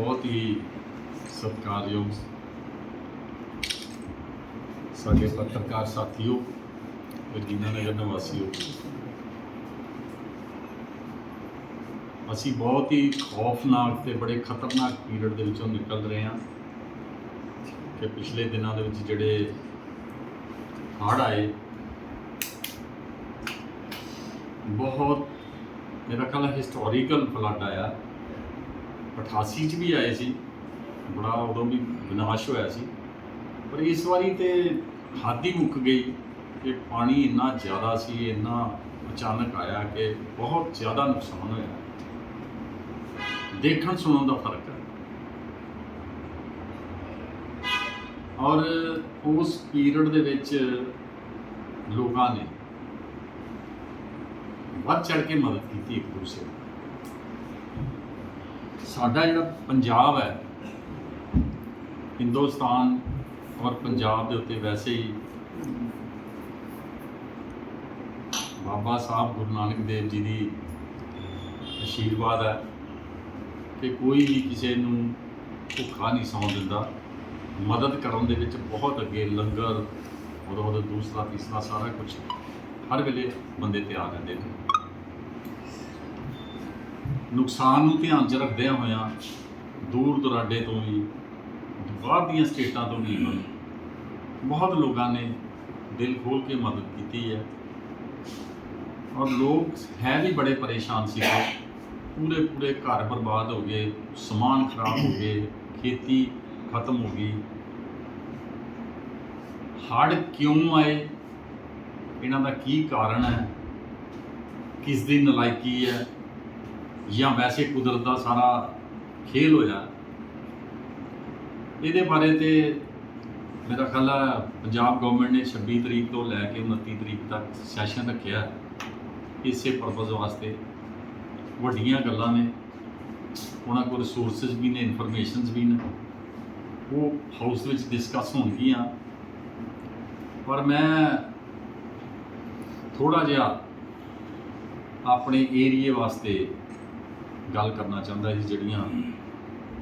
ਬਹੁਤ ਹੀ ਸਤਿਕਾਰਯੋਗ ਸਾਡੇ ਪੱਤਰਕਾਰ ਸਾਥੀਓ ਵਜੀਨਾ ਨਗਰ ਨਿਵਾਸੀਓ ਅਸੀਂ ਬਹੁਤ ਹੀ ਖੌਫਨਾਕ ਤੇ ਬੜੇ ਖਤਰਨਾਕ ਪੀਰੀਅਡ ਦੇ ਵਿੱਚੋਂ ਨਿਕਲ ਰਹੇ ਹਾਂ ਕਿ ਪਿਛਲੇ ਦਿਨਾਂ ਦੇ ਵਿੱਚ ਜਿਹੜੇ ਹੜ੍ਹ ਆਏ, ਬਹੁਤ ਮੇਰਾ ਖਿਆਲ ਹਿਸਟੋਰੀਕਲ ਫਲੱਡ ਆਇਆ। 88 ਚ ਵੀ ਆਏ ਸੀ। ਬੜਾ ਉਦੋਂ ਵੀ ਵਿਨਾਸ਼ ਹੋਇਆ ਸੀ। ਪਰ ਇਸ ਵਾਰੀ ਤੇ ਹੱਦ ਹੀ ਮੁੱਕ ਗਈ ਕਿ ਪਾਣੀ ਇੰਨਾ ਜ਼ਿਆਦਾ ਸੀ, ਇੰਨਾ ਅਚਾਨਕ ਆਇਆ ਕਿ ਬਹੁਤ ਜ਼ਿਆਦਾ ਨੁਕਸਾਨ ਹੋਇਆ। ਦੇਖਣ ਸੁਣਨ ਦਾ ਫ਼ਰਕ ਹੈ। ਔਰ ਉਸ ਪੀਰੀਅਡ ਦੇ ਵਿੱਚ ਲੋਕਾਂ ਨੇ ਵੱਧ ਚੜ ਕੇ ਮਦਦ ਕੀਤੀ ਇੱਕ ਦੂਸਰੇ ਦੀ ਸਾਡਾ ਜਿਹੜਾ ਪੰਜਾਬ ਹੈ, ਹਿੰਦੁਸਤਾਨ ਔਰ ਪੰਜਾਬ ਦੇ ਉੱਤੇ ਵੈਸੇ ਹੀ ਬਾਬਾ ਸਾਹਿਬ ਗੁਰੂ ਨਾਨਕ ਦੇਵ ਜੀ ਦੀ ਆਸ਼ੀਰਵਾਦ ਹੈ ਕਿ ਕੋਈ ਵੀ ਕਿਸੇ ਨੂੰ ਭੁੱਖਾ ਨਹੀਂ ਸੌਣ ਦਿੰਦਾ। ਮਦਦ ਕਰਨ ਦੇ ਵਿੱਚ ਬਹੁਤ ਅੱਗੇ ਲੰਗਰ ਉਹਦਾ ਉਹਦਾ ਦੂਸਰਾ, ਤੀਸਰਾ ਸਾਰਾ ਕੁਝ ਹਰ ਵੇਲੇ ਬੰਦੇ ਤਿਆਰ ਰਹਿੰਦੇ ਨੇ। ਨੁਕਸਾਨ ਨੂੰ ਧਿਆਨ 'ਚ ਰੱਖਦਿਆਂ ਹੋਇਆਂ ਦੂਰ ਦੁਰਾਡੇ ਤੋਂ ਵੀ, ਬਾਹਰ ਦੀਆਂ ਸਟੇਟਾਂ ਤੋਂ ਵੀ ਬਹੁਤ ਲੋਕਾਂ ਨੇ ਦਿਲ ਖੋਲ ਕੇ ਮਦਦ ਕੀਤੀ ਹੈ। ਔਰ ਲੋਕ ਹੈ ਵੀ ਬੜੇ ਪਰੇਸ਼ਾਨ ਸੀ। ਪੂਰੇ ਪੂਰੇ ਘਰ ਬਰਬਾਦ ਹੋ ਗਏ, ਸਮਾਨ ਖਰਾਬ ਹੋ ਗਏ, ਖੇਤੀ ਖਤਮ ਹੋ ਗਈ। ਹੜ੍ਹ ਕਿਉਂ ਆਏ? ਇਹਨਾਂ ਦਾ ਕੀ ਕਾਰਨ ਹੈ? ਕਿਸ ਦੀ ਨਲਾਇਕੀ ਹੈ? ਜਾਂ ਵੈਸੇ ਕੁਦਰਤ ਦਾ ਸਾਰਾ ਖੇਲ ਹੋਇਆ। ਇਹਦੇ ਬਾਰੇ ਤੇ ਮੇਰਾ ਖਿਆਲ ਹੈ ਪੰਜਾਬ ਗਵਰਨਮੈਂਟ ਨੇ 26 ਤਰੀਕ ਤੋਂ ਲੈ ਕੇ 29 ਤਰੀਕ ਤੱਕ ਸੈਸ਼ਨ ਰੱਖਿਆ ਇਸੇ ਪਰਪਸ ਵਾਸਤੇ ਵੱਡੀਆਂ ਗੱਲਾਂ ਨੇ। ਉਹਨਾਂ ਕੋਲ ਰਿਸੋਰਸਸ ਵੀ ਨੇ ਇਨਫੋਰਮੇਸ਼ਨਸ ਵੀ ਨੇ। ਉਹ ਹਾਊਸ ਵਿੱਚ ਡਿਸਕਸ ਹੋਣਗੀਆਂ। ਪਰ ਮੈਂ ਥੋੜਾ ਜਿਹਾ ਆਪਣੇ ਏਰੀਏ ਵਾਸਤੇ ਗੱਲ ਕਰਨਾ ਚਾਹੁੰਦਾ ਸੀ, ਜਿਹੜੀਆਂ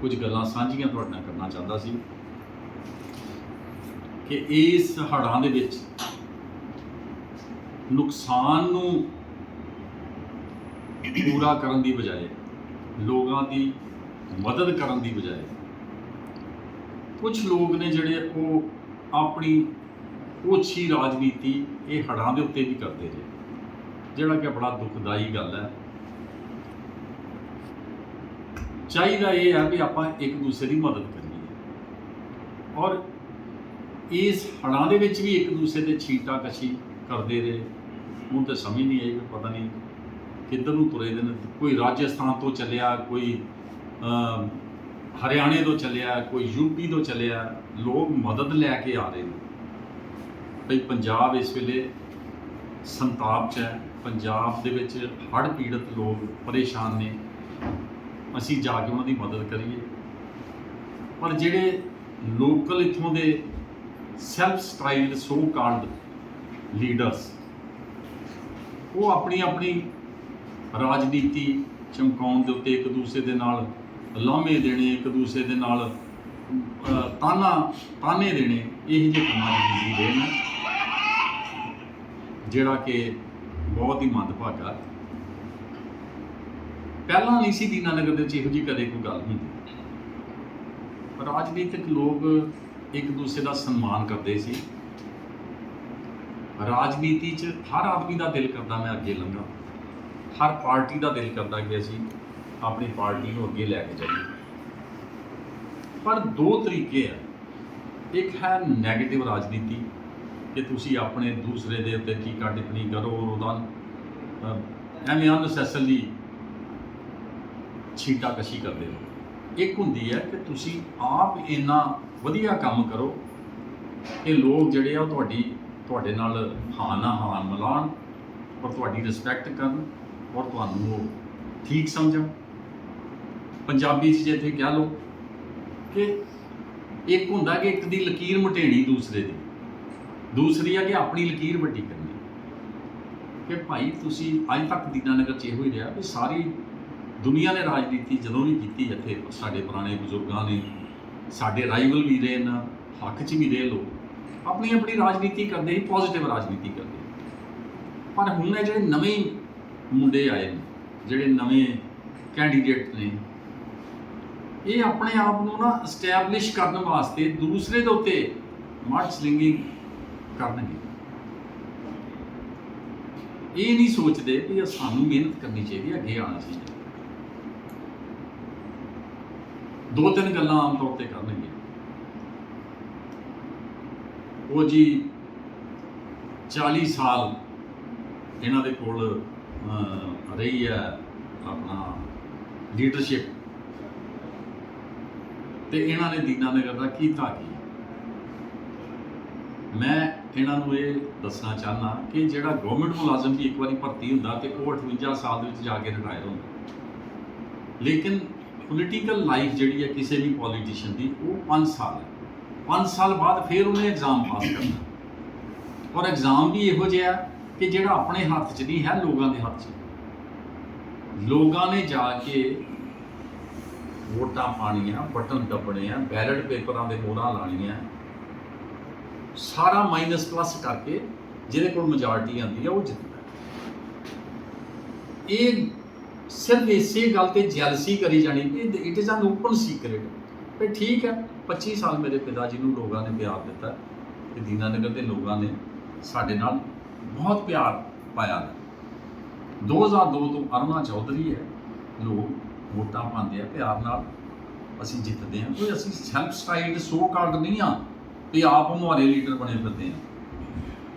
ਕੁਝ ਗੱਲਾਂ ਸਾਂਝੀਆਂ ਤੁਹਾਡੇ ਨਾਲ ਕਰਨਾ ਚਾਹੁੰਦਾ ਸੀ, ਕਿ ਇਸ ਹੜ੍ਹਾਂ ਦੇ ਵਿੱਚ ਨੁਕਸਾਨ ਨੂੰ ਪੂਰਾ ਕਰਨ ਦੀ ਬਜਾਏ, ਲੋਕਾਂ ਦੀ ਮਦਦ ਕਰਨ ਦੀ ਬਜਾਏ, ਕੁਝ ਲੋਕ ਨੇ ਜਿਹੜੇ ਉਹ ਆਪਣੀ ਓਛੀ ਰਾਜਨੀਤੀ ਇਹ ਹੜ੍ਹਾਂ ਦੇ ਉੱਤੇ ਵੀ ਕਰਦੇ ਨੇ, ਜਿਹੜਾ ਕਿ ਬੜਾ ਦੁਖਦਾਈ ਗੱਲ ਹੈ। ਚਾਹੀਦਾ ਇਹ ਆ ਵੀ ਆਪਾਂ ਇੱਕ ਦੂਸਰੇ ਦੀ ਮਦਦ ਕਰੀਏ। ਔਰ ਇਸ ਹੜ੍ਹਾਂ ਦੇ ਵਿੱਚ ਵੀ ਇੱਕ ਦੂਸਰੇ ਦੇ ਛੀਟਾ ਕਸ਼ੀ ਕਰਦੇ ਰਹੇ। ਹੁਣ ਤਾਂ ਸਮਝ ਨਹੀਂ ਆਈ ਕਿ ਪਤਾ ਨਹੀਂ ਕਿੱਧਰ ਨੂੰ ਤੁਰੇ ਦੇ ਨੇ। ਕੋਈ ਰਾਜਸਥਾਨ ਤੋਂ ਚੱਲਿਆ, ਕੋਈ ਹਰਿਆਣੇ ਤੋਂ ਚੱਲਿਆ, ਕੋਈ ਯੂਪੀ ਤੋਂ ਚੱਲਿਆ, ਲੋਕ ਮਦਦ ਲੈ ਕੇ ਆ ਰਹੇ ਨੇ। ਭਈ ਪੰਜਾਬ ਇਸ ਵੇਲੇ ਸੰਤਾਪ 'ਚ ਹੈ। ਪੰਜਾਬ ਦੇ ਵਿੱਚ ਹੜ੍ਹ ਪੀੜਤ ਲੋਕ ਪਰੇਸ਼ਾਨ ਨੇ। ਅਸੀਂ ਜਾ ਕੇ ਉਹਨਾਂ ਦੀ ਮਦਦ ਕਰੀਏ। ਪਰ ਜਿਹੜੇ ਲੋਕਲ ਇਥੋਂ ਦੇ self styled so called leaders ਉਹ ਆਪਣੀ ਆਪਣੀ ਰਾਜਨੀਤੀ ਚਮਕਾਉਣ ਦੇ ਉੱਤੇ ਇੱਕ ਦੂਸਰੇ ਦੇ ਨਾਲ ਲਾਹਮੇ ਦੇਣੇ, ਇੱਕ ਦੂਸਰੇ ਦੇ ਨਾਲ ਤਾਨਾ, ਤਾਨੇ ਦੇਣੇ, ਇਹ ਜਿਹੇ ਕੰਮਾਂ ਦੀ ਜ਼ਿੰਦਗੀ ਦੇ ਨੇ ਜਿਹੜਾ ਕਿ ਬਹੁਤ ਹੀ ਮੰਦਭਾਗਾ ਪਹਿਲਾਂ ਨਹੀਂ ਸੀ ਦੀਨਾਨਗਰ ਦੇ ਵਿੱਚ ਇਹੋ ਜਿਹੀ ਕਦੇ ਕੋਈ ਗੱਲ ਹੁੰਦੀ। ਰਾਜਨੀਤਿਕ ਲੋਕ ਇੱਕ ਦੂਸਰੇ ਦਾ ਸਨਮਾਨ ਕਰਦੇ ਸੀ। ਰਾਜਨੀਤੀ 'ਚ ਹਰ ਆਦਮੀ ਦਾ ਦਿਲ ਕਰਦਾ ਮੈਂ ਅੱਗੇ ਲੰਘਾਂ। ਹਰ ਪਾਰਟੀ ਦਾ ਦਿਲ ਕਰਦਾ ਕਿ ਅਸੀਂ ਆਪਣੀ ਪਾਰਟੀ ਨੂੰ ਅੱਗੇ ਲੈ ਕੇ ਜਾਈਏ। ਪਰ ਦੋ ਤਰੀਕੇ ਆ। ਇੱਕ ਹੈ 네ਗੇਟਿਵ ਰਾਜਨੀਤੀ, ਕਿ ਤੁਸੀਂ ਆਪਣੇ ਦੂਸਰੇ ਦੇ ਉੱਤੇ ਟੀਕਾ ਟਿੱਪਣੀ ਕਰੋ ਔਰ ਉਹਦਾ ਐਵੇਂ ਅਨਸੈਸਰਲੀ ਛੀਟਾ ਕਸ਼ੀ ਕਰਦੇ ਹੋ। ਇੱਕ ਹੁੰਦੀ ਹੈ ਕਿ ਤੁਸੀਂ ਆਪ ਇੰਨਾ ਵਧੀਆ ਕੰਮ ਕਰੋ ਕਿ ਲੋਕ ਜਿਹੜੇ ਆ ਉਹ ਤੁਹਾਡੀ, ਤੁਹਾਡੇ ਨਾਲ ਹਾਂ ਨਾ ਹਾਂ ਮਿਲਾਉਣ ਔਰ ਤੁਹਾਡੀ ਰਿਸਪੈਕਟ ਕਰਨ ਔਰ ਤੁਹਾਨੂੰ ਉਹ ਠੀਕ ਸਮਝਣ। ਪੰਜਾਬੀ 'ਚ ਜਿੱਥੇ ਕਹਿ ਲਓ ਕਿ ਇੱਕ ਹੁੰਦਾ ਕਿ ਇੱਕ ਦੀ ਲਕੀਰ ਮਟੇਣੀ ਦੂਸਰੇ ਦੀ। ਦੂਸਰੀ ਆ ਕਿ ਆਪਣੀ ਲਕੀਰ ਵੱਡੀ ਕਰਨੀ। ਕਿ ਭਾਈ ਤੁਸੀਂ ਅੱਜ ਤੱਕ ਦੀਨਾਨਗਰ ਚ ਇਹੋ ਹੀ ਰਿਹਾ ਵੀ ਸਾਰੀ ਦੁਨੀਆ ਨੇ ਰਾਜਨੀਤੀ ਜਦੋਂ ਵੀ ਕੀਤੀ ਇੱਥੇ, ਸਾਡੇ ਪੁਰਾਣੇ ਬਜ਼ੁਰਗਾਂ ਨੇ, ਸਾਡੇ ਰਾਈਵਲ ਵੀ ਰਹੇ ਨਾ, ਹੱਕ 'ਚ ਵੀ ਰਹੇ ਲੋਕ, ਆਪਣੀ ਆਪਣੀ ਰਾਜਨੀਤੀ ਕਰਦੇ ਹੀ ਪੋਜ਼ਿਟਿਵ ਰਾਜਨੀਤੀ ਕਰਦੇ ਪਰ ਹੁਣ ਇਹ ਜਿਹੜੇ ਨਵੇਂ ਮੁੰਡੇ ਆਏ ਨੇ, ਜਿਹੜੇ ਨਵੇਂ ਕੈਂਡੀਡੇਟ ਨੇ, ਇਹ ਆਪਣੇ ਆਪ ਨੂੰ ਨਾ ਸਟੈਬਲਿਸ਼ ਕਰਨ ਵਾਸਤੇ ਦੂਸਰੇ ਦੇ ਉੱਤੇ ਮੱਡ ਸਲਿੰਗਿੰਗ ਕਰਨਗੇ। ਇਹ ਨਹੀਂ ਸੋਚਦੇ ਕਿ ਸਾਨੂੰ ਮਿਹਨਤ ਕਰਨੀ ਚਾਹੀਦੀ ਹੈ ਅੱਗੇ ਆਉਣਾ ਚਾਹੀਦਾ। ਦੋ ਤਿੰਨ ਗੱਲਾਂ ਆਮ ਤੌਰ ਤੇ ਕਰਨਗੇ ਉਹ ਜੀ 40 ਸਾਲ ਇਹਨਾਂ ਦੇ ਕੋਲ ਰਹੀ ਹੈ ਆਪਣਾ ਲੀਡਰਸ਼ਿਪ ਤੇ ਇਹਨਾਂ ਨੇ ਦੀਨਾਨਗਰ ਦਾ ਕੀਤਾ ਕੀ? ਮੈਂ ਇਹਨਾਂ ਨੂੰ ਇਹ ਦੱਸਣਾ ਚਾਹਨਾ ਕਿ ਜਿਹੜਾ ਗਵਰਨਮੈਂਟ ਮੁਲਾਜ਼ਮ ਵੀ ਇੱਕ ਵਾਰੀ ਭਰਤੀ ਹੁੰਦਾ ਤੇ ਉਹ 58 ਸਾਲ ਦੇ ਵਿੱਚ ਜਾ ਕੇ ਰਿਟਾਇਰ ਹੁੰਦਾ। ਲੇਕਿਨ ਪੋਲੀਟੀਕਲ ਲਾਈਫ ਜਿਹੜੀ ਹੈ ਕਿਸੇ ਵੀ ਪੋਲੀਟੀਸ਼ੀਅਨ ਦੀ, ਉਹ 5 ਸਾਲ ਹੈ। 5 ਸਾਲ ਬਾਅਦ ਫਿਰ ਉਹਨੇ ਐਗਜ਼ਾਮ ਪਾਸ ਕਰਨਾ। ਔਰ ਐਗਜ਼ਾਮ ਵੀ ਇਹੋ ਜਿਹਾ ਕਿ ਜਿਹੜਾ ਆਪਣੇ ਹੱਥ 'ਚ ਨਹੀਂ ਹੈ, ਲੋਕਾਂ ਦੇ ਹੱਥ 'ਚ ਲੋਕਾਂ ਨੇ ਜਾ ਕੇ ਵੋਟਾਂ ਪਾਣੀਆਂ ਬਟਨ ਦੱਬਣੇ ਆ ਬੈਲਟ ਪੇਪਰਾਂ ਦੇ ਮੋਹਰਾਂ ਲਾਣੀਆਂ ਸਾਰਾ ਮਾਈਨਸ ਪਲੱਸ ਕਰਕੇ ਜਿਹਦੇ ਕੋਲ ਮੈਜੋਰਟੀ ਆਂਦੀ ਹੈ, ਉਹ ਜਿੱਤਦਾ। ਇਹ ਸਿਰਫ ਇਸੇ ਗੱਲ ਤੇ ਜੈਲਸੀ ਕਰੀ ਜਾਣੀ it is an open secret ਤੇ ਠੀਕ ਹੈ 25 ਸਾਲ ਮੇਰੇ ਪਿਤਾ ਜੀ ਨੂੰ ਲੋਕਾਂ ਨੇ ਪਿਆਰ ਦਿੱਤਾ ਤੇ ਦੀਨਾਨਗਰ ਦੇ ਲੋਕਾਂ ਨੇ ਸਾਡੇ ਨਾਲ ਬਹੁਤ ਪਿਆਰ ਪਾਇਆ। ਹੈ 2002 ਤੋਂ ਅਰੁਣਾ ਚੌਧਰੀ ਹੈ, ਲੋਕ ਵੋਟਾਂ ਪਾਉਂਦੇ ਆ ਪਿਆਰ ਨਾਲ, ਅਸੀਂ ਜਿੱਤਦੇ ਹਾਂ, ਕੋਈ ਅਸੀਂ ਸੈਲਫ ਸਟਾਈਲਡ ਸੋ ਕਾਰਡ ਨਹੀਂ ਆ ਵੀ ਆਪ ਮੁਹਾਰੇ ਲੀਡਰ ਬਣੇ ਫਿਰਦੇ ਆ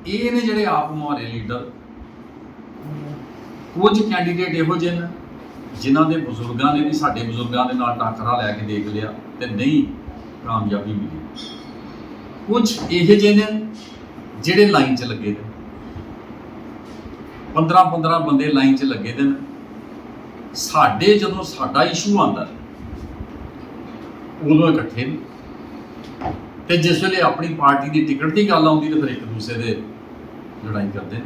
ਇਹ ਨੇ ਜਿਹੜੇ ਆਪ ਮੁਹਾਰੇ ਲੀਡਰ, ਕੁਝ ਕੈਂਡੀਡੇਟ ਇਹੋ ਜਿਹੇ ਨੇ ਜਿਨ੍ਹਾਂ ਦੇ ਬਜ਼ੁਰਗਾਂ ਨੇ ਵੀ ਸਾਡੇ ਬਜ਼ੁਰਗਾਂ ਦੇ ਨਾਲ ਟਾਕਰਾ ਲੈ ਕੇ ਦੇਖ ਲਿਆ ਤੇ ਨਹੀਂ ਕਾਮਯਾਬੀ ਮਿਲੀ। ਕੁਝ ਇਹੋ ਜਿਹੇ ਨੇ ਜਿਹੜੇ ਲਾਈਨ 'ਚ ਲੱਗੇ ਨੇ। 15 15 ਬੰਦੇ ਲਾਈਨ 'ਚ ਲੱਗੇ ਦੇ ਨੇ। ਸਾਡੇ ਜਦੋਂ ਸਾਡਾ ਇਸ਼ੂ ਆਂਦਾ ਉਦੋਂ ਇਕੱਠੇ ਨੇ। ਤੇ ਜਿਸ ਵੇਲੇ ਆਪਣੀ ਪਾਰਟੀ ਦੀ ਟਿਕਟ ਦੀ ਗੱਲ ਆਉਂਦੀ ਤੇ ਫਿਰ ਇੱਕ ਦੂਸਰੇ ਦੇ ਲੜਾਈ ਕਰਦੇ ਨੇ।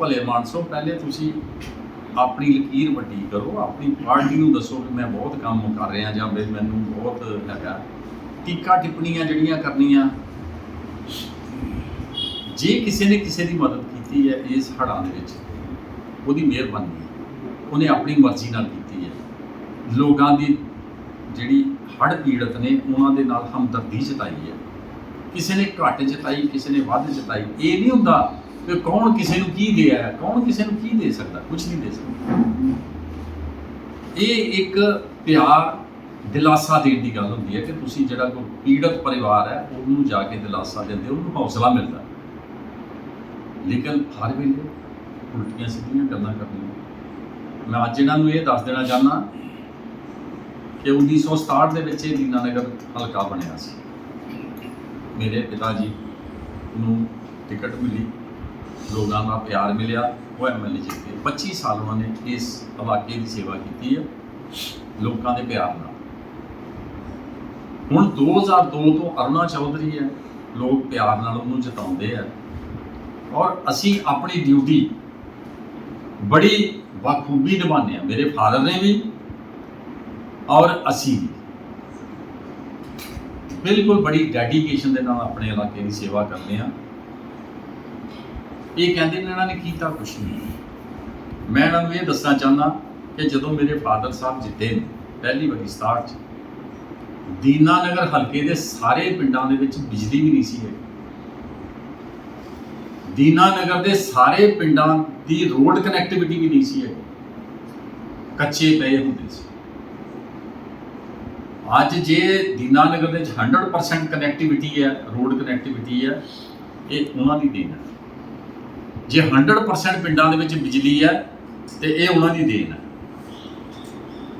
ਭਲੇ ਮਾਨਸੋ, ਪਹਿਲੇ ਤੁਸੀਂ ਆਪਣੀ ਲਕੀਰ ਵੱਡੀ ਕਰੋ, ਆਪਣੀ ਪਾਰਟੀ ਨੂੰ ਦੱਸੋ ਕਿ ਮੈਂ ਬਹੁਤ ਕੰਮ ਕਰ ਰਿਹਾ ਜਾਂ ਵੀ ਮੈਨੂੰ ਬਹੁਤ ਹੈਗਾ। ਟੀਕਾ ਟਿੱਪਣੀਆਂ ਜਿਹੜੀਆਂ ਕਰਨੀਆਂ, ਜੇ ਕਿਸੇ ਨੇ ਕਿਸੇ ਦੀ ਮਦਦ ਕੀਤੀ ਹੈ ਇਸ ਹੜ੍ਹਾਂ ਦੇ ਵਿੱਚ, ਉਹਦੀ ਮਿਹਰਬਾਨੀ ਉਹਨੇ ਆਪਣੀ ਮਰਜ਼ੀ ਨਾਲ ਕੀਤੀ ਹੈ। ਲੋਕਾਂ ਦੀ ਜਿਹੜੀ ਹੜ੍ਹ ਪੀੜਤ ਨੇ, ਉਹਨਾਂ ਦੇ ਨਾਲ ਹਮਦਰਦੀ ਜਤਾਈ ਹੈ। ਕਿਸੇ ਨੇ ਘੱਟ ਜਤਾਈ, ਕਿਸੇ ਨੇ ਵੱਧ ਜਤਾਈ, ਇਹ ਨਹੀਂ ਹੁੰਦਾ ਕਿ ਕੌਣ ਕਿਸੇ ਨੂੰ ਕੀ ਦੇ ਹੈ? ਕੌਣ ਕਿਸੇ ਨੂੰ ਕੀ ਦੇ ਸਕਦਾ? ਕੁਝ ਨਹੀਂ ਦੇ ਸਕਦਾ। ਇਹ ਇੱਕ ਪਿਆਰ ਦਿਲਾਸਾ ਦੇਣ ਦੀ ਗੱਲ ਹੁੰਦੀ ਹੈ ਕਿ ਤੁਸੀਂ ਜਿਹੜਾ ਕੋਈ ਪੀੜਤ ਪਰਿਵਾਰ ਹੈ, ਉਹਨੂੰ ਜਾ ਕੇ ਦਿਲਾਸਾ ਦਿੰਦੇ ਉਹਨੂੰ ਹੌਸਲਾ ਮਿਲਦਾ ਲੇਕਿਨ ਹਰ ਵੇਲੇ ਉਲਟੀਆਂ ਸਿੱਧੀਆਂ ਗੱਲਾਂ ਕਰਨੀਆਂ। ਮੈਂ ਅੱਜ ਇਹਨਾਂ ਨੂੰ ਇਹ ਦੱਸ ਦੇਣਾ ਚਾਹੁੰਦਾ ਕਿ 1967 ਦੇ ਵਿੱਚ ਇਹ ਦੀਨਾਨਗਰ ਹਲਕਾ ਬਣਿਆ ਸੀ। ਮੇਰੇ ਪਿਤਾ ਜੀ ਨੂੰ ਟਿਕਟ ਮਿਲੀ। ਲੋਕਾਂ ਦਾ ਪਿਆਰ ਮਿਲਿਆ, ਉਹ ਐਮਐਲਏ ਜਿੱਤੇ 25 ਸਾਲ ਉਹਨਾਂ ਨੇ ਇਸ ਇਲਾਕੇ ਦੀ ਸੇਵਾ ਕੀਤੀ ਹੈ, ਲੋਕਾਂ ਦੇ ਪਿਆਰ ਨਾਲ। ਹੁਣ 2002 ਤੋਂ ਅਰੁਣਾ ਚੌਧਰੀ ਹੈ, ਲੋਕ ਪਿਆਰ ਨਾਲ ਉਹਨੂੰ ਜਿਤਾਉਂਦੇ ਆ। ਔਰ ਅਸੀਂ ਆਪਣੀ ਡਿਊਟੀ ਬੜੀ ਬਾਖੂਬੀ ਨਿਭਾਉਂਦੇ ਆ ਮੇਰੇ ਫਾਦਰ ਨੇ ਵੀ ਔਰ ਅਸੀਂ ਵੀ। ਬਿਲਕੁਲ ਬੜੀ ਡੈਡੀਕੇਸ਼ਨ ਦੇ ਨਾਲ ਆਪਣੇ ਇਲਾਕੇ ਦੀ ਸੇਵਾ ਕਰਦੇ ਆ ਇਹ ਕਹਿੰਦੇ ਨੇ ਇਹਨਾਂ ਨੇ ਕੀਤਾ ਕੁਛ ਨਹੀਂ। ਮੈਂ ਇਹਨਾਂ ਨੂੰ ਇਹ ਦੱਸਣਾ ਚਾਹੁੰਦਾ ਕਿ ਜਦੋਂ ਮੇਰੇ ਫਾਦਰ ਸਾਹਿਬ ਜਿੱਤੇ ਨੇ, ਪਹਿਲੀ ਵਾਰੀ 67 ਚ, ਦੀਨਾਨਗਰ ਹਲਕੇ ਦੇ ਸਾਰੇ ਪਿੰਡਾਂ ਦੇ ਵਿੱਚ ਬਿਜਲੀ ਵੀ ਨਹੀਂ ਸੀ ਹੈਗੀ। ਦੀਨਾਨਗਰ ਦੇ ਸਾਰੇ ਪਿੰਡਾਂ ਦੀ ਰੋਡ ਕਨੈਕਟੀਵਿਟੀ ਵੀ ਨਹੀਂ ਸੀ ਹੈਗੀ। ਕੱਚੇ ਪਏ ਹੁੰਦੇ ਸੀ। ਅੱਜ ਜੇ ਦੀਨਾਨਗਰ ਦੇ ਵਿੱਚ 100% ਕਨੈਕਟੀਵਿਟੀ ਹੈ ਰੋਡ ਕਨੈਕਟੀਵਿਟੀ ਹੈ, ਇਹ ਉਹਨਾਂ ਦੀ ਦੇਣ ਹੈ। ਜੇ 100% ਪਿੰਡਾਂ ਦੇ ਵਿੱਚ ਬਿਜਲੀ ਹੈ, ਤੇ ਇਹ ਉਹਨਾਂ ਦੀ ਦੇਣ ਹੈ।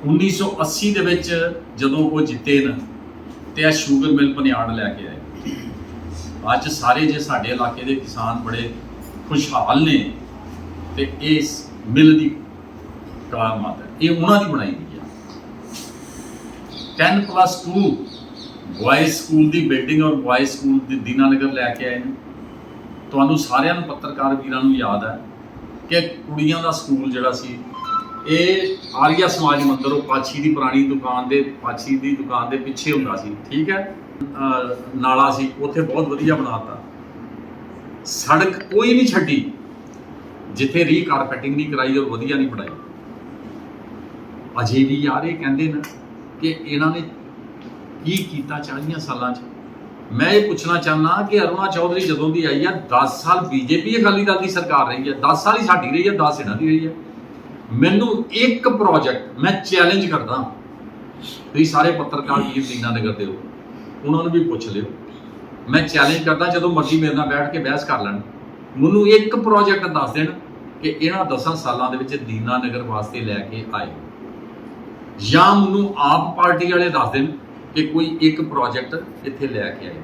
1980 ਦੇ ਵਿੱਚ ਜਦੋਂ ਉਹ ਜਿੱਤੇ ਨਾ, ਤੇ ਆ ਸ਼ੂਗਰ ਮਿਲ ਪਨਿਆੜ ਲੈ ਕੇ ਆਏ। ਅੱਜ ਸਾਰੇ ਜੇ ਸਾਡੇ ਇਲਾਕੇ ਦੇ ਕਿਸਾਨ ਬੜੇ ਖੁਸ਼ਹਾਲ ਨੇ, ਤੇ ਇਸ ਮਿਲ ਦੀ ਕਰਾਮਾਤ ਹੈ ਇਹ ਉਹਨਾਂ ਦੀ ਬਣਾਈ ਗਈ ਹੈ 10 ਪਲੱਸ 2 ਬॉयਜ਼ ਸਕੂਲ ਦੀ ਬਿਲਡਿੰਗ ਔਰ ਬॉयਜ਼ ਸਕੂਲ ਦੀ ਦੀਨਾਨਗਰ ਲੈ ਕੇ ਆਏ ਨੇ। ਤੁਹਾਨੂੰ ਸਾਰਿਆਂ ਨੂੰ ਪੱਤਰਕਾਰ ਵੀਰਾਂ ਨੂੰ ਯਾਦ ਹੈ ਕਿ ਕੁੜੀਆਂ ਦਾ ਸਕੂਲ ਜਿਹੜਾ ਸੀ, ਇਹ ਆਰੀਆ ਸਮਾਜ ਮੰਦਿਰ, ਉਹ ਪਾਛੀ ਦੀ ਪੁਰਾਣੀ ਦੁਕਾਨ ਦੇ, ਪਾਛੀ ਦੀ ਦੁਕਾਨ ਦੇ ਪਿੱਛੇ ਹੁੰਦਾ ਸੀ, ਠੀਕ ਹੈ? ਨਾਲਾ ਸੀ, ਉੱਥੇ ਬਹੁਤ ਵਧੀਆ ਬਣਾਤਾ। ਸੜਕ ਕੋਈ ਨਹੀਂ ਛੱਡੀ, ਜਿੱਥੇ ਰੀ ਕਾਰਪੈਟਿੰਗ ਨਹੀਂ ਕਰਾਈ ਔਰ ਵਧੀਆ ਨਹੀਂ ਬਣਾਈ। ਅਜੇ ਵੀ ਯਾਰ ਇਹ ਕਹਿੰਦੇ ਨੇ ਕਿ ਇਹਨਾਂ ਨੇ ਕੀ ਕੀਤਾ 40 ਸਾਲਾਂ 'ਚ? ਮੈਂ ਇਹ ਪੁੱਛਣਾ ਚਾਹੁੰਦਾ ਕਿ ਅਰੁਣਾ ਚੌਧਰੀ ਜਦੋਂ ਦੀ ਆਈ ਆ 10 ਸਾਲ ਬੀਜੇਪੀ ਅਕਾਲੀ ਦਲ ਦੀ ਸਰਕਾਰ ਰਹੀ ਹੈ 10 ਸਾਲ ਹੀ ਸਾਡੀ ਰਹੀ ਹੈ 10 ਇਹਨਾਂ ਦੀ ਰਹੀ ਹੈ ਮੈਨੂੰ ਇੱਕ ਪ੍ਰੋਜੈਕਟ ਮੈਂ ਚੈਲੰਜ ਕਰਦਾ ਤੁਸੀਂ ਸਾਰੇ ਪੱਤਰਕਾਰ ਵੀਰ ਦੀਨਾ ਨਗਰ ਦੇ ਹੋ ਉਹਨਾਂ ਨੂੰ ਵੀ ਪੁੱਛ ਲਿਓ। ਮੈਂ ਚੈਲੰਜ ਕਰਦਾ ਜਦੋਂ ਮਰਜ਼ੀ ਮੇਰੇ ਨਾਲ ਬੈਠ ਕੇ ਬਹਿਸ ਕਰ ਲੈਣ। ਮੈਨੂੰ ਇੱਕ ਪ੍ਰੋਜੈਕਟ ਦੱਸ ਦੇਣ ਕਿ ਇਹਨਾਂ 10 ਸਾਲਾਂ ਦੇ ਵਿੱਚ ਦੀਨਾ ਨਗਰ ਵਾਸਤੇ ਲੈ ਕੇ ਆਏ। ਜਾਂ ਮੈਨੂੰ ਆਪ ਪਾਰਟੀ ਵਾਲੇ ਦੱਸ ਦੇਣ ਕਿ ਕੋਈ ਇੱਕ ਪ੍ਰੋਜੈਕਟ ਇੱਥੇ ਲੈ ਕੇ ਆਏ।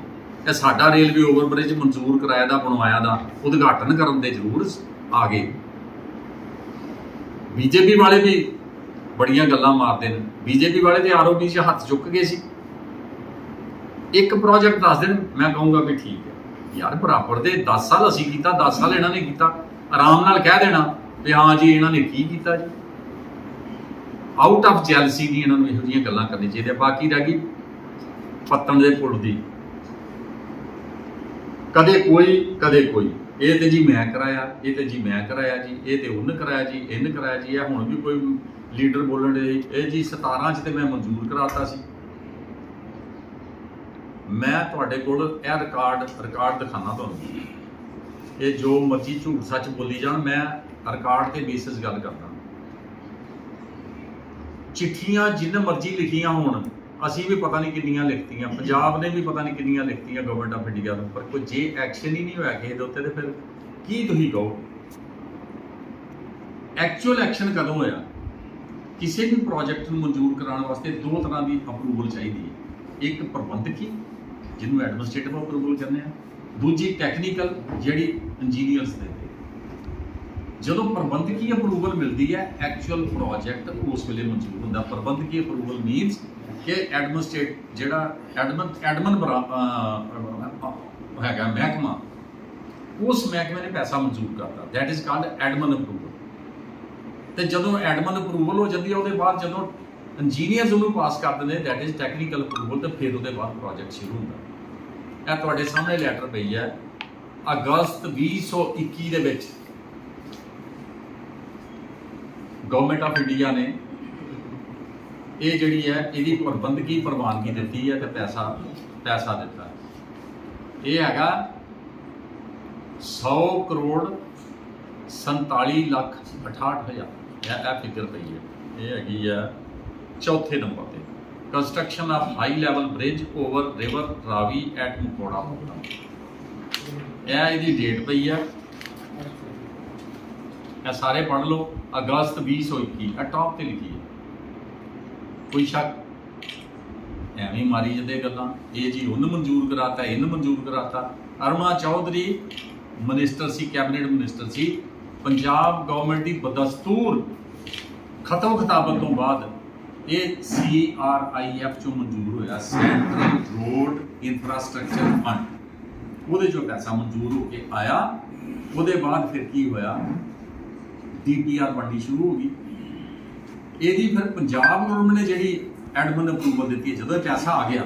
ਇਹ ਸਾਡਾ ਰੇਲਵੇ ਓਵਰਬ੍ਰਿਜ ਮਨਜ਼ੂਰ ਕਰਾਇਆ ਦਾ, ਬਣਵਾਇਆ ਦਾ, ਉਦਘਾਟਨ ਕਰਨ ਦੇ ਜ਼ਰੂਰ ਆ ਗਏ। ਬੀਜੇਪੀ ਵਾਲੇ ਵੀ ਬੜੀਆਂ ਗੱਲਾਂ ਮਾਰਦੇ ਨੇ। ਬੀਜੇਪੀ ਵਾਲੇ ਤੇ ਆਰਓਬੀ 'ਚ ਹੱਥ ਚੁੱਕ ਗਏ ਸੀ। ਇੱਕ ਪ੍ਰੋਜੈਕਟ ਦੱਸ ਦੇਣ, ਮੈਂ ਕਹੂੰਗਾ ਵੀ ਠੀਕ ਹੈ। ਯਾਰ ਬਰਾਬਰ ਦੇ 10 ਸਾਲ ਅਸੀਂ ਕੀਤਾ 10 ਸਾਲ ਇਹਨਾਂ ਨੇ ਕੀਤਾ। ਆਰਾਮ ਨਾਲ ਕਹਿ ਦੇਣਾ ਵੀ ਹਾਂ ਜੀ, ਇਹਨਾਂ ਨੇ ਕੀ ਕੀਤਾ ਜੀ। ਆਊਟ ਆਫ ਜੈਲਸੀ ਦੀ ਇਹਨਾਂ ਨੂੰ ਇਹੋ ਜਿਹੀਆਂ ਗੱਲਾਂ ਕਰਨੀ ਚਾਹੀਦੀਆਂ। ਬਾਕੀ ਰਹਿ ਗਈ ਪੱਤਣ ਦੇ ਪੁੱਲ ਦੀ। ਕਦੇ ਕੋਈ ਕਦੇ ਕੋਈ। ਇਹ ਤੇ ਜੀ ਮੈਂ ਕਰਾਇਆ, ਇਹ ਤੇ ਜੀ ਮੈਂ ਕਰਾਇਆ ਜੀ, ਇਹ ਤੇ ਉਹਨੇ ਕਰਾਇਆ ਜੀ, ਇਹਨੇ ਕਰਾਇਆ ਜੀ, ਇਹ ਹੁਣ ਵੀ ਕੋਈ ਲੀਡਰ ਬੋਲਣ ਦੇ ਇਹ ਜੀ 17 ਚ ਤੇ ਮੈਂ ਮਨਜ਼ੂਰ ਕਰਾਤਾ ਸੀ। ਮੈਂ ਤੁਹਾਡੇ ਕੋਲ ਇਹ ਰਿਕਾਰਡ ਰਿਕਾਰਡ ਦਿਖਾਣਾ ਤੁਹਾਨੂੰ। ਇਹ ਜੋ ਮਰਜ਼ੀ ਝੂਠ ਸੱਚ ਬੋਲੀ ਜਾਣ, ਮੈਂ ਰਿਕਾਰਡ ਤੇ ਬੇਸਿਸ ਗੱਲ ਕਰਦਾ। ਚਿੱਠੀਆਂ ਜਿੰਨ ਮਰਜ਼ੀ ਲਿਖੀਆਂ ਹੋਣ ਅਸੀਂ ਵੀ ਪਤਾ ਨਹੀਂ ਕਿੰਨੀਆਂ ਲਿਖਤੀਆਂ, ਪੰਜਾਬ ਨੇ ਵੀ ਪਤਾ ਨਹੀਂ ਕਿੰਨੀਆਂ ਲਿਖਤੀਆਂ ਗਵਰਨਮੈਂਟ ਆਫ ਇੰਡੀਆ ਨੂੰ, ਪਰ ਕੋਈ ਜੇ ਐਕਸ਼ਨ ਹੀ ਨਹੀਂ ਹੋਇਆ ਕਿਸੇ ਦੇ ਉੱਤੇ ਤੇ ਫਿਰ ਕੀ ਤੁਸੀਂ ਕਹੋ? ਐਕਚੁਅਲ ਐਕਸ਼ਨ ਕਦੋਂ ਹੋਇਆ? ਕਿਸੇ ਵੀ ਪ੍ਰੋਜੈਕਟ ਨੂੰ ਮਨਜ਼ੂਰ ਕਰਾਉਣ ਵਾਸਤੇ ਦੋ ਤਰ੍ਹਾਂ ਦੀ ਅਪਰੂਵਲ ਚਾਹੀਦੀ ਹੈ। ਇੱਕ ਪ੍ਰਬੰਧਕੀ ਜਿਹਨੂੰ ਐਡਮਿਨਿਸਟ੍ਰੇਟਿਵ ਅਪਰੂਵਲ ਕਹਿੰਦੇ ਆ। ਦੂਜੀ ਟੈਕਨੀਕਲ ਜਿਹੜੀ ਇੰਜੀਨੀਅਰਸ ਦੇ ਜਦੋਂ ਪ੍ਰਬੰਧਕੀ ਅਪਰੂਵਲ ਮਿਲਦੀ ਹੈ ਐਕਚੁਅਲ ਪ੍ਰੋਜੈਕਟ ਉਸ ਵੇਲੇ ਮਨਜ਼ੂਰ ਹੁੰਦਾ। ਪ੍ਰਬੰਧਕੀ ਅਪਰੂਵਲ ਮੀਨਸ ਕਿ ਐਡਮਿਨਿਸਟ੍ਰੇਟ ਜਿਹੜਾ ਐਡਮਨ ਐਡਮਨ ਹੈਗਾ ਮਹਿਕਮਾ, ਉਸ ਮਹਿਕਮੇ ਨੇ ਪੈਸਾ ਮਨਜ਼ੂਰ ਕਰਤਾ। That is called admin approval ਤੇ ਜਦੋਂ ਐਡਮਨ ਅਪਰੂਵਲ ਹੋ ਜਾਂਦੀ ਹੈ, ਉਹਦੇ ਬਾਅਦ ਜਦੋਂ ਇੰਜੀਨੀਅਰਸ ਉਹਨੂੰ ਪਾਸ ਕਰ ਦਿੰਦੇ ਦੈਟ ਇਜ਼ ਟੈਕਨੀਕਲ ਅਪਰੂਵਲ ਤੇ ਫਿਰ ਉਹਦੇ ਬਾਅਦ ਪ੍ਰੋਜੈਕਟ ਸ਼ੁਰੂ ਹੁੰਦਾ। ਇਹ ਤੁਹਾਡੇ ਸਾਹਮਣੇ ਲੈਟਰ ਪਈ ਹੈ, ਅਗਸਤ 2021 ਦੇ ਵਿੱਚ। ਗਵਰਨਮੈਂਟ ਆਫ ਇੰਡੀਆ ਨੇ ਇਹ ਜਿਹੜੀ ਹੈ, ਇਹਦੀ ਪ੍ਰਬੰਧਕੀ ਪ੍ਰਵਾਨਗੀ ਦਿੱਤੀ ਹੈ ਤੇ ਪੈਸਾ ਪੈਸਾ ਦਿੱਤਾ। ਇਹ ਹੈਗਾ 100 ਕਰੋੜ 47 ਲੱਖ 68 ਹਜ਼ਾਰ। ਇਹ ਇਹ ਫਿਗਰ ਪਈ ਹੈ। ਇਹ ਹੈਗੀ ਆ ਚੌਥੇ ਨੰਬਰ ਤੇ। Construction of high level bridge over river Ravi at Makora ਹੋਟਾ ਇਹ ਇਹਦੀ ਡੇਟ ਪਈ ਹੈ। ਇਹ ਸਾਰੇ ਪੜ੍ਹ ਲਓ। ਅਗਸਤ 2021 ਇਹ ਟਾਪ ਤੇ ਲਿਖੀ ਹੈ। ਕੋਈ ਸ਼ੱਕ? ਐਵੇਂ ਮਾਰੀ ਜਾਂਦੇ ਗੱਲਾਂ। ਇਹ ਜੀ ਉਹਨੂੰ ਮਨਜ਼ੂਰ ਕਰਾਤਾ, ਇਹਨੂੰ ਮਨਜ਼ੂਰ ਕਰਾਤਾ। ਅਰੁਣਾ ਚੌਧਰੀ ਮਿਨਿਸਟਰ ਸੀ ਕੈਬਨਿਟ ਮਿਨਿਸਟਰ ਸੀ। ਪੰਜਾਬ ਗਵਰਨਮੈਂਟ ਦੀ ਬਦਸਤੂਰ ਖਤਮ ਖਤਾਬਤ ਤੋਂ ਬਾਅਦ ਇਹ CRIF ਚੋਂ ਮਨਜ਼ੂਰ ਹੋਇਆ। ਸੈਂਟਰਲ ਰੋਡ ਇਨਫਰਾਸਟ੍ਰਕਚਰ ਫੰਡ ਉਹਦੇ ਚੋਂ ਪੈਸਾ ਮਨਜ਼ੂਰ ਹੋ ਕੇ ਆਇਆ। ਉਹਦੇ ਬਾਅਦ ਫਿਰ ਕੀ ਹੋਇਆ? ਡੀਪੀਆਰ ਬਣਨੀ ਸ਼ੁਰੂ ਹੋ ਗਈ। ਇਹਦੀ ਫਿਰ ਪੰਜਾਬ ਗਵਰਨਮੈਂਟ ਨੇ ਜਿਹੜੀ ਐਡਮਨ ਅਪਰੂਵਲ ਦਿੱਤੀ ਹੈ, ਜਦੋਂ ਇਹ ਪੈਸਾ ਆ ਗਿਆ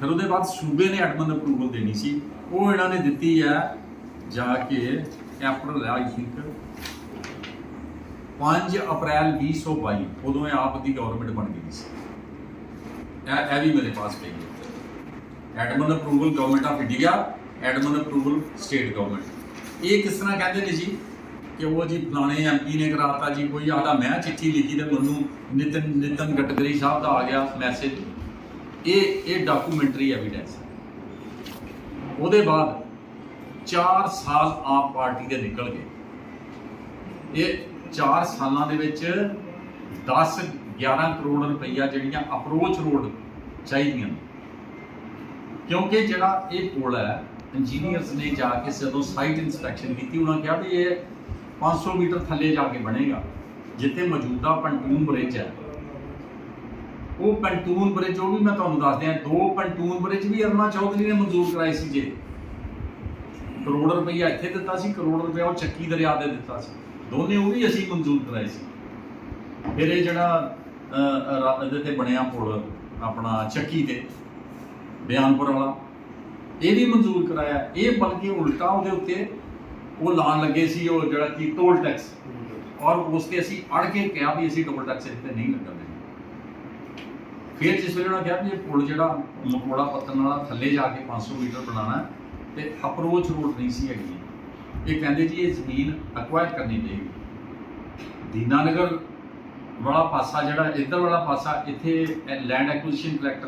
ਫਿਰ ਉਹਦੇ ਬਾਅਦ ਸੂਬੇ ਨੇ ਐਡਮਨ ਅਪਰੂਵਲ ਦੇਣੀ ਸੀ। ਉਹ ਇਹਨਾਂ ਨੇ ਦਿੱਤੀ ਹੈ ਜਾ ਕੇ ਅਪ੍ਰੈਲ ਆਈ ਥਿੰਕ 5 ਅਪ੍ਰੈਲ 2022 ਉਦੋਂ ਇਹ ਆਪ ਦੀ ਗਵਰਨਮੈਂਟ ਬਣ ਗਈ ਸੀ। ਇਹ ਇਹ ਵੀ ਮੇਰੇ ਪਾਸ ਪਈ ਹੈ। Admin approval government of India admin approval state government ਇਹ ਕਿਸ ਤਰ੍ਹਾਂ ਕਹਿੰਦੇ ਨੇ ਜੀ? ਕਿ ਉਹ ਜੀ ਫਲਾਣੇ ਐਮਪੀ ਨੇ ਕਰਾਤਾ ਜੀ, ਕੋਈ ਆਦਾ ਮੈਂ ਚਿੱਠੀ ਲਿਖੀ ਤੇ ਮੈਨੂੰ ਨਿਤਨ ਨਿਤਨ ਗਟਕਰੀ ਸਾਹਿਬ ਦਾ ਆ ਗਿਆ ਮੈਸੇਜ ਇਹ ਇਹ ਡਾਕੂਮੈਂਟਰੀ ਐਵੀਡੈਂਸ ਉਹਦੇ ਬਾਅਦ 4 ਸਾਲ ਆਪ ਪਾਰਟੀ ਦੇ ਨਿਕਲ ਗਏ। ਇਹ 4 ਸਾਲਾਂ ਦੇ ਵਿੱਚ 10 11 ਕਰੋੜ ਰੁਪਈਆ ਜਿਹੜੀਆਂ ਅਪਰੋਚ ਰੋਡ ਚਾਹੀਦੀਆਂ ਨੇ। ਕਿਉਂਕਿ ਜਿਹੜਾ ਇਹ ਪੁਲ ਹੈ ਇੰਜੀਨੀਅਰਸ ਨੇ ਜਾ ਕੇ ਜਦੋਂ ਸਾਈਟ ਇਨਸਪੈਕਸ਼ਨ ਕੀਤੀ, ਉਹਨਾਂ ਕਿਹਾ ਵੀ ਇਹ 500 ਮੀਟਰ ਥੱਲੇ ਜਾ ਕੇ ਬਣੇਗਾ, ਜਿੱਥੇ ਮੌਜੂਦਾ ਪੰਟੂਨ ਬ੍ਰਿਜ ਹੈ। ਉਹ ਪੰਟੂਨ ਬ੍ਰਿਜ, ਉਹ ਵੀ ਮੈਂ ਤੁਹਾਨੂੰ ਦੱਸ ਦਿਆਂ, ਦੋ ਪੰਟੂਨ ਬ੍ਰਿਜ ਵੀ ਅਰੁਣਾ ਚੌਧਰੀ ਨੇ ਮਨਜ਼ੂਰ ਕਰਾਏ ਸੀ ਜੇ। ਕਰੋੜ ਰੁਪਈਆ ਇੱਥੇ ਦਿੱਤਾ ਸੀ, ਕਰੋੜ ਰੁਪਇਆ ਉਹ ਚੱਕੀ ਦਰਿਆ ਦੇ ਦਿੱਤਾ ਸੀ। ਦੋਨੇ ਉਹ ਵੀ ਅਸੀਂ ਮਨਜ਼ੂਰ ਕਰਾਏ ਸੀ। ਫਿਰ ਇਹ ਜਿਹੜਾ ਇਹਦੇ ਤੇ ਬਣਿਆ ਪੁਲ, ਆਪਣਾ ਚੱਕੀ ਤੇ, ਬਿਆਨਪੁਰ ਵਾਲਾ, ਇਹ ਵੀ ਮਨਜ਼ੂਰ ਕਰਾਇਆ। ਇਹ ਬਲਕਿ ਉਲਟਾ ਉਹਦੇ ਉੱਤੇ ਉਹ ਲਾਣ ਲੱਗੇ ਸੀ ਉਹ ਜਿਹੜਾ ਕੀ ਟੋਲ ਟੈਕਸ ਔਰ ਉਸ ਤੇ ਅਸੀਂ ਅੜ ਕੇ ਕਿਹਾ ਵੀ ਅਸੀਂ ਟੋਲ ਟੈਕਸ ਇੱਥੇ ਨਹੀਂ ਲੱਗਣ ਫਿਰ ਜਿਸ ਵੇਲੇ ਉਹਨਾਂ ਕਿਹਾ ਵੀ ਇਹ ਪੁਲ ਜਿਹੜਾ ਮਕੋੜਾ ਪੱਤਨ ਵਾਲਾ ਥੱਲੇ ਜਾ ਕੇ 500 ਮੀਟਰ ਬਣਾਉਣਾ ਹੈ, ਤੇ ਅਪਰੋਚ ਰੋਡ ਨਹੀਂ ਸੀ ਹੈਗੀ। ਇਹ ਕਹਿੰਦੇ ਜੀ ਇਹ ਜ਼ਮੀਨ ਅਕਵਾਇਰ ਕਰਨੀ ਪਏਗੀ। ਦੀਨਾਨਗਰ ਵਾਲਾ ਪਾਸਾ ਜਿਹੜਾ ਇੱਧਰ ਵਾਲਾ ਪਾਸਾ ਇੱਥੇ ਲੈਂਡ ਐਕੁਜੀਸ਼ਨ ਕਲੈਕਟਰ